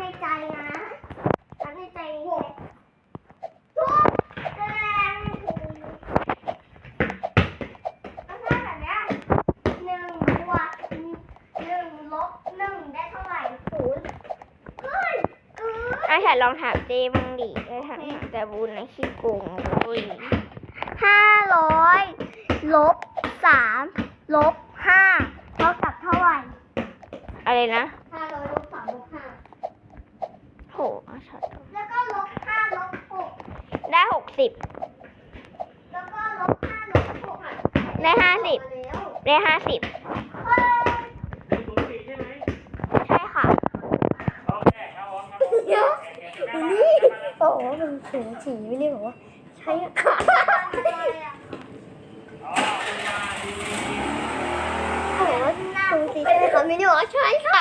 ในใจนะรักในใจทุกแรงถ้าแบบนี้หนึ่งบวกหนึ่งลบหนึ่งได้เท่าไหร่ศูนย์ขึ้นขึ้นไอ้ฉันลองถามเจมังดิไอ้ฉันแต่บูญในขี้โกงเลยห้าร้อยลบสามลบห้าเท่ากับเท่าไหร่ อะไรนะห้า หช็อตแล้วก็ลบห้าลบหกได้หกสิบแล้วก็ลบห้าลบหกได้ห้าสิบมาแล้วได้ห้าสิบเฮ้ยศูนย์สี่ใช่ไหมใช่ค่ะโอเคครับผมครับผมเดี๋ยวอันนี่โอ้โหมันสูงสีไม่ได้บอกว่าใช้ขาอ๋อคุณยายโอ้โหสูงสีใช่ไหมคะไม่ได้บอกว่าใช้ค่ะ